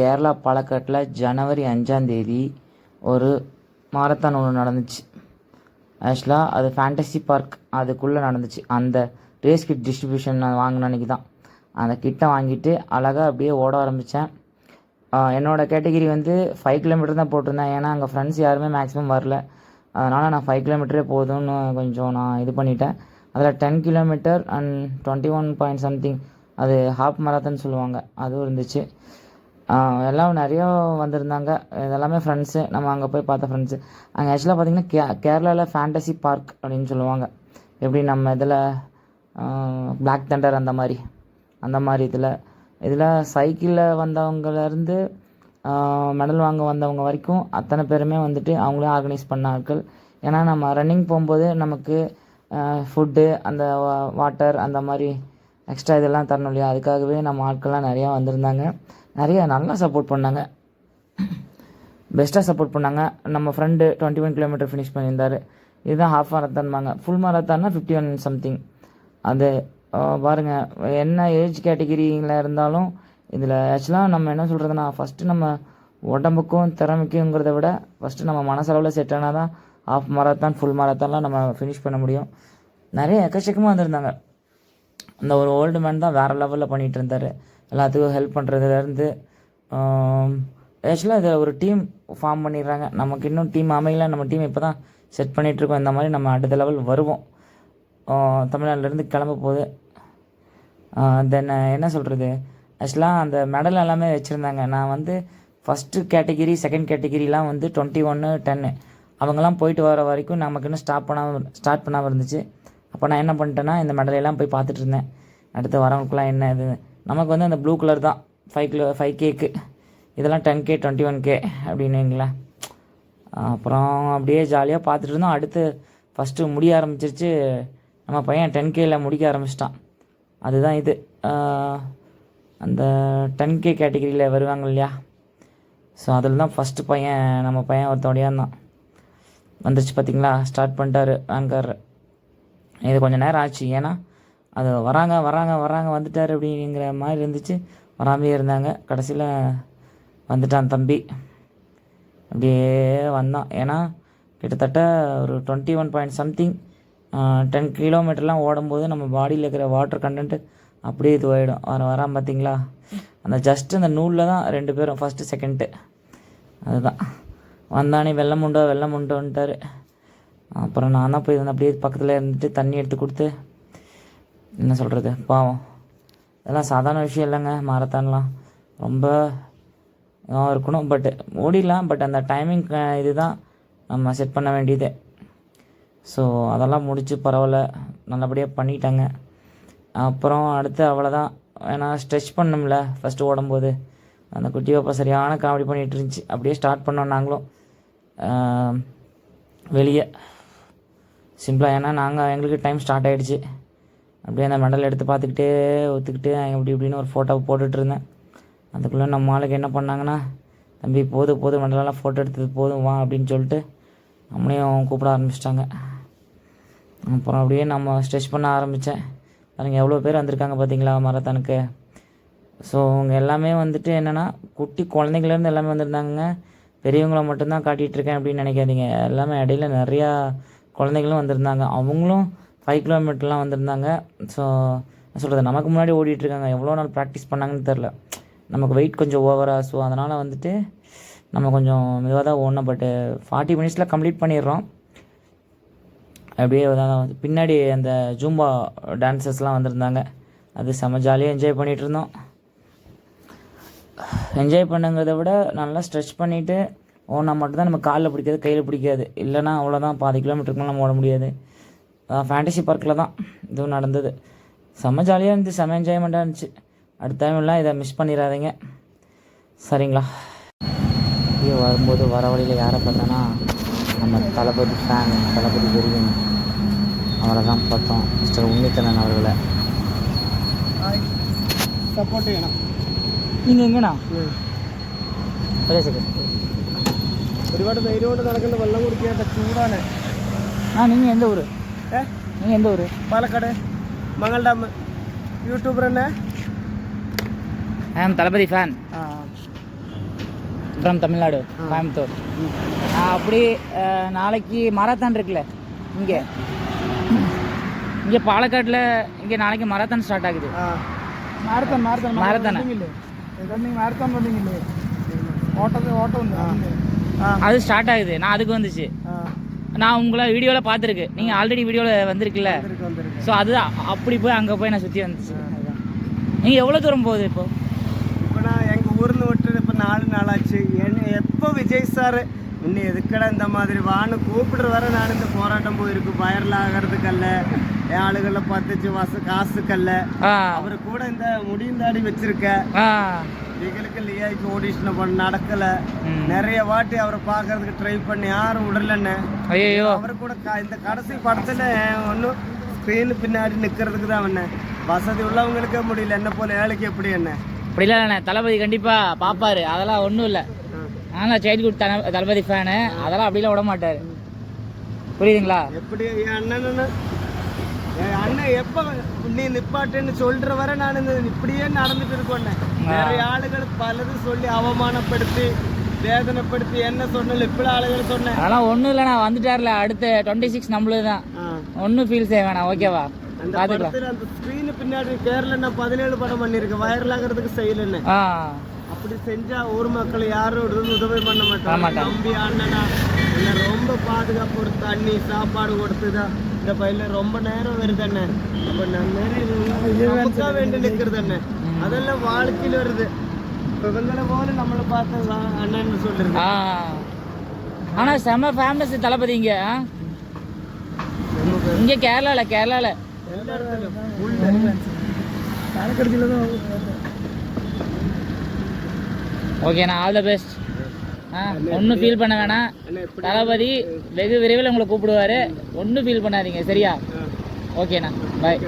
கேரளா பாலக்காட்டில் ஜனவரி அஞ்சாந்தேதி ஒரு மாரத்தான் ஒன்று நடந்துச்சு. ஆக்சுவலாக அது ஃபேண்டசி பார்க் அதுக்குள்ளே நடந்துச்சு. அந்த ரேஸ் கிட் டிஸ்ட்ரிபியூஷன் நான் வாங்கின அன்றைக்கி தான். அந்த கிட்டை வாங்கிட்டு அழகாக அப்படியே ஓட ஆரம்பித்தேன் என்னோட கேட்டகிரி வந்து ஃபைவ் கிலோமீட்டர் தான் போட்டிருந்தேன். ஏன்னா அங்கே ஃப்ரெண்ட்ஸ் யாருமே மேக்ஸிமம் வரல. அதனால் நான் ஃபைவ் கிலோமீட்டரே போதும்னு கொஞ்சம் நான் இது பண்ணிட்டேன். அதில் ten kilometre and twenty one point something அது ஹாஃப் மராத்தான் சொல்லுவாங்க. அதுவும் இருந்துச்சு. எல்லாம் நிறையா வந்திருந்தாங்க. இதெல்லாமே ஃப்ரெண்ட்ஸு நம்ம அங்கே போய் பார்த்த ஃப்ரெண்ட்ஸு அங்கே ஆக்சுவலாக பார்த்தீங்கன்னா கே கேரளாவில் ஃபேண்டசி பார்க் அப்படின்னு சொல்லுவாங்க. எப்படி நம்ம இதில் பிளாக் தண்டர் அந்த மாதிரி அந்த மாதிரி இதில் இதில் சைக்கிளில் வந்தவங்கலேருந்து மெடல் வாங்க வந்தவங்க வரைக்கும் அத்தனை பேருமே வந்துட்டு அவங்களே ஆர்கனைஸ் பண்ண ஆட்கள் ஏன்னா நம்ம ரன்னிங் போகும்போது நமக்கு ஃபுட்டு அந்த வாட்டர் அந்த மாதிரி எக்ஸ்ட்ரா இதெல்லாம் தரணும் இல்லையா? அதுக்காகவே நம்ம ஆட்கள்லாம் நிறையா வந்திருந்தாங்க. நிறைய நல்லா சப்போர்ட் பண்ணாங்க. பெஸ்ட்டாக சப்போர்ட் பண்ணாங்க. நம்ம friend twenty one kilometre finish பண்ணியிருந்தாரு. இதுதான் ஹாஃப் மாரத்தான்பாங்க ஃபுல் மாரத்தான்னா ஃபிஃப்டி ஒன் சம்திங் அது பாருங்கள் பாருங்க என்ன ஏஜ் கேட்டகிரியில் இருந்தாலும் இதில் ஆக்சுவலாக நம்ம என்ன சொல்கிறதுனா ஃபஸ்ட்டு நம்ம உடம்புக்கும் திறமைக்குங்கிறத விட ஃபஸ்ட்டு நம்ம மனசளவில் செட் ஆனால் தான் ஹாஃப் மாரத்தான் ஃபுல் மாரத்தான்லாம் நம்ம ஃபினிஷ் பண்ண முடியும். நிறைய எக்கச்சக்கமாக வந்திருந்தாங்க. அந்த ஒரு ஓல்டு மேன் தான் வேறு லெவலில் பண்ணிகிட்டு இருந்தார். எல்லாத்துக்கும் ஹெல்ப் பண்ணுறதுலேருந்து ஆக்சுவலாக இதில் ஒரு டீம் ஃபார்ம் பண்ணிடுறாங்க. நமக்கு இன்னும் டீம் அமையல. நம்ம டீம் இப்போ தான் செட் பண்ணிகிட்ருக்கோம் இந்த மாதிரி நம்ம அடுத்த லெவல் வருவோம். தமிழ்நாட்டிலேருந்து கிளம்ப போகுது. தென் என்ன சொல்கிறது ஆக்சுவலாக அந்த மெடல் எல்லாமே வச்சுருந்தாங்க. நான் வந்து ஃபஸ்ட்டு கேட்டகிரி செகண்ட் கேட்டகிரிலாம் வந்து டுவெண்ட்டி ஒன்று டென்னு அவங்கெல்லாம் போயிட்டு வர வரைக்கும் நமக்கு இன்னும் ஸ்டாப் பண்ணாமல் ஸ்டார்ட் பண்ணாமல் இருந்துச்சு. அப்போ நான் என்ன பண்ணிட்டேன்னா இந்த மெடலையெல்லாம் போய் பார்த்துட்டு இருந்தேன். அடுத்து வரவங்களுக்குலாம் என்ன இது? நமக்கு வந்து அந்த ப்ளூ கலர் தான். ஃபைவ் கிலோ ஃபைவ் கேக்கு இதெல்லாம் ten K twenty one K அப்படின்னுங்களேன் அப்புறம் அப்படியே ஜாலியாக பார்த்துட்டு இருந்தோம். அடுத்து ஃபஸ்ட்டு முடிய ஆரம்பிச்சிருச்சு. நம்ம பையன் டென் கேல முடிக்க ஆரம்பிச்சிட்டான். அதுதான் இது. அந்த டென் கே கேட்டகிரியில் வருவாங்க இல்லையா? ஸோ அதில் தான் ஃபஸ்ட்டு பையன் நம்ம பையன் ஒருத்தோடையாக இருந்தான். வந்துருச்சு பார்த்தீங்களா ஸ்டார்ட் பண்ணிட்டாரு ஆங்கர் இது கொஞ்சம் நேரம் ஆச்சு. ஏன்னா அது வராங்க வராங்க வராங்க வந்துட்டார் அப்படிங்கிற மாதிரி இருந்துச்சு. வராமையே இருந்தாங்க. கடைசியில் வந்துட்டான் தம்பி. அப்படியே வந்தான். ஏன்னா கிட்டத்தட்ட ஒரு twenty one point something ten கிலோமீட்டர்லாம் ஓடும்போது நம்ம பாடியில் இருக்கிற வாட்டர் கண்டென்ட்டு அப்படியே இதுவாகிடும் வர வரான் பார்த்தீங்களா அந்த ஜஸ்ட் அந்த நூலில் தான் ரெண்டு பேரும் ஃபஸ்ட்டு செகண்ட்டு அதுதான். வந்தானே வெள்ளம் உண்டோ வெள்ளம் உண்டோன்ட்டார் அப்புறம் நான் தான் போய் அப்படியே பக்கத்தில் இருந்துட்டு தண்ணி எடுத்து கொடுத்து என்ன சொல்கிறது பாவம். இதெல்லாம் சாதாரண விஷயம் இல்லைங்க மாரத்தான்லாம் ரொம்ப இதாக இருக்கணும். பட் ஓடிடலாம். பட் அந்த டைமிங் இதுதான் நம்ம செட் பண்ண வேண்டியது. ஸோ அதெல்லாம் முடிச்சு பரவாயில்ல. நல்லபடியாக பண்ணிட்டாங்க. அப்புறம் அடுத்து அவ்வளோதான் ஏன்னா ஸ்ட்ரெச் பண்ணோம்ல ஃபஸ்ட்டு ஓடும்போது. அந்த குட்டி பாப்பா சரியான காமெடி பண்ணிகிட்டு இருந்துச்சு. அப்படியே ஸ்டார்ட் பண்ணோம் நாங்களும். வெளியே. சிம்பிளாக ஏன்னா நாங்கள் எங்களுக்கு டைம் ஸ்டார்ட் ஆகிடுச்சு அப்படியே அந்த மெடல் எடுத்து பார்த்துக்கிட்டே ஒத்துக்கிட்டு இப்படி இப்படின்னு ஒரு ஃபோட்டோவை போட்டுட்டு இருந்தேன். அதுக்குள்ளே நம்ம ஆளுக்கு என்ன பண்ணாங்கன்னா தம்பி போதும் போதும் மெடலெல்லாம் ஃபோட்டோ எடுத்தது போதும் வா அப்படின்னு சொல்லிட்டு நம்மளையும் கூப்பிட ஆரம்பிச்சிட்டாங்க. அப்புறம் அப்படியே நம்ம ஸ்ட்ரெச் பண்ண ஆரம்பித்தேன் பாருங்க எவ்வளோ பேர் வந்திருக்காங்க பார்த்தீங்களா மரத்தானுக்கு ஸோ அவங்க எல்லாமே வந்துட்டு என்னென்னா குட்டி குழந்தைங்கலேருந்து எல்லாமே வந்திருந்தாங்க பெரியவங்கள மட்டும்தான் காட்டிகிட்டு இருக்கேன் அப்படின்னு நினைக்காதீங்க. எல்லாமே இடையில நிறையா குழந்தைங்களும் வந்திருந்தாங்க. அவங்களும் ஃபைவ் கிலோமீட்டர்லாம் வந்திருந்தாங்க. ஸோ என்ன சொல்கிறது நமக்கு முன்னாடி ஓடிட்டுருக்காங்க. எவ்வளோ நாள் ப்ராக்டிஸ் பண்ணாங்கன்னு தெரில நமக்கு வெயிட் கொஞ்சம் ஓவராக ஸோ அதனால் வந்துட்டு நம்ம கொஞ்சம் மெதுவாக தான் ஓடணும். பட்டு ஃபார்ட்டி மினிட்ஸில் கம்ப்ளீட் பண்ணிடுறோம். அப்படியே பின்னாடி அந்த ஜூம்பா டான்சர்ஸ்லாம் வந்திருந்தாங்க. அது செம ஜாலியாக என்ஜாய் பண்ணிகிட்டு இருந்தோம் என்ஜாய் பண்ணுங்கிறத விட நல்லா ஸ்ட்ரெச் பண்ணிவிட்டு ஓடினா மட்டும்தான் நம்ம காலில் பிடிக்காது கையில் பிடிக்காது. இல்லைனா அவ்வளோதான் பாதி கிலோமீட்டருக்கு மேலே நம்ம ஓட முடியாது. ஃபேண்டசி பார்க்கில் தான் இதுவும் நடந்தது செம்ம ஜாலியாக இருந்துச்சு செம்ம என்ஜாய்மெண்ட்டாக இருந்துச்சு அடுத்த டைம்லாம் இதை மிஸ் பண்ணிடாதீங்க சரிங்களா ஐயோ வரும்போது வர வழியில் யாரை பார்த்தோன்னா நம்ம தளபதி ஃபேன் தளபதி வெறியன் அவரை தான் பார்த்தோம் மிஸ்டர் உன்னிக்கண்ணன் அவர்களை സപ്പോർട്ട് ചെയ്യണം நீங்கள் எங்கண்ணா ഒരേ സെക്കൻഡ് ഒരുപാട് ധൈര്യമായിട്ട് നടക്കുന്ന വെള്ളം കുടിക്കാത്ത ചൂടാണ് ആ നിങ്ങൾ എന്താ ഊര് ഏ നിങ്ങൾ എന്താ ഊര് പാലക്കാട് മംഗൾ ഡാം യൂട്യൂബർ തന്നെ ஐ ஆம் தளபதி ஃபேன் ആ ஃப்ரம் தமிழ்நாடு கோயம்புத்தூர் ஆ, அப்படி அஹ், நாளைக்கு மாரத்தான் இருக்குல்ல இங்கே இங்கே பாலக்காட்டில் இங்கே நாளைக்கு மாரத்தான் ஸ்டார்ட் ஆகுது മാരത്തൺ മാരത്തൺ Marathon ആ? ரன்னிங் மாரத்தான் ரன்னிங் ஓட்டது ஓட்டம் உண்டு அது ஸ்டார்ட் ஆகுது நான் அதுக்கு வந்துச்சு நான் உங்களை வீடியோவில் பார்த்துருக்கு. நீங்கள் ஆல்ரெடி வீடியோவில் வந்திருக்குல்ல? வந்திருக்கு வந்திருக்கு. ஸோ அது அப்படி போய் அங்கே போய் நான் சுற்றி வந்துச்சு. நீங்கள் எவ்வளோ தூரம் போகுது இப்போ? இப்போ நான் எங்கள் ஊர்னு விட்டு இப்போ நாலு நாளாச்சு. என்ன எப்போ விஜய் சார் இன்னும் எதுக்கடா இந்த மாதிரி வான்னு கூப்பிடுற வரை நான் இந்த போராட்டம் போயிருக்கு. வைரல் ஆகிறதுக்கல்ல ஆளுகளை பார்த்துச்சு வச காசுக்கல்ல. அவர் கூட இந்த முடியும் தாடி வச்சிருக்க எங்களுக்கு லியாய்க்கு ஆடிஷன் பண்ண நடக்கல. நிறைய வாட்டி அவரை பார்க்கறதுக்கு ட்ரை பண்ணி யாரும் விடலன்னு. ஐயோ அவர் கூட இந்த கடைசி படத்துல ஒன்றும் ஸ்க்ரீனு பின்னாடி நிக்கிறதுக்கு தான் என்ன வசதி உள்ளவங்களுக்கே முடியல என்ன போல ஏழைக்கு எப்படி என்ன? அப்படிலாம் இல்லைண்ணே தளபதி கண்டிப்பாக பார்ப்பாரு அதெல்லாம் ஒன்றும் இல்லை. ஆனால் சைல்ட்ஹுட் தன தளபதி ஃபேனு அதெல்லாம் அப்படிலாம் விட மாட்டார். புரியுதுங்களா? எப்படி அண்ணன் அண்ணன்? எப்ப நீ நிப்பாட்டுன்னு சொல்ற வரை நான் இந்த இப்படியே நடந்துட்டு இருக்கோம் நிறைய ஆளுகள் பலதும் சொல்லி அவமானப்படுத்தி வேதனைப்படுத்தி என்ன சொன்னல இப்படி ஆளுகள் சொன்னேன். அதெல்லாம் ஒன்றும் இல்லைண்ணா வந்துட்டார்ல அடுத்த டுவெண்ட்டி சிக்ஸ் நம்மளுது தான். ஒன்றும் ஃபீல் செய்ய வேணாம் ஓகேவா? அந்த ஸ்க்ரீனு பின்னாடி கேரள நான் பதினேழு படம் பண்ணிருக்கேன் வைரல் ஆகிறதுக்கு செய்யலன்னு அப்படி செஞ்சா ஊர் மக்கள் யாரும் உதவி உதவி பண்ண மாட்டாங்க. தம்பி அண்ணனா இல்லை ரொம்ப பாதுகாப்பு கொடுத்து தண்ணி சாப்பாடு கொடுத்துதான் இந்த பையில ரொம்ப நேரம் வருது அண்ணே. அப்ப நான் நமக்கா வேண்டி நிக்கிறது அண்ணே. அதெல்லாம் வாழ்க்கையில் வருது. இவங்களை போல நம்மளை பார்த்த வா- அண்ணன்னு சொல்றது ஆ ஆனால் செம்ம ஃபேமஸ் தளபதி இங்கே? இங்கே கேரளாவில் கேரளாவில் எல்லா இடத்துலயும். ஓகேண்ணா ஆல் த பெஸ்ட் ஆ ஒன்றும் ஃபீல் பண்ண வேணாம். தளபதி வெகு விரைவில் உங்களை கூப்பிடுவாரு. ஒன்றும் ஃபீல் பண்ணாதீங்க சரியா? ஓகேண்ணா பாய்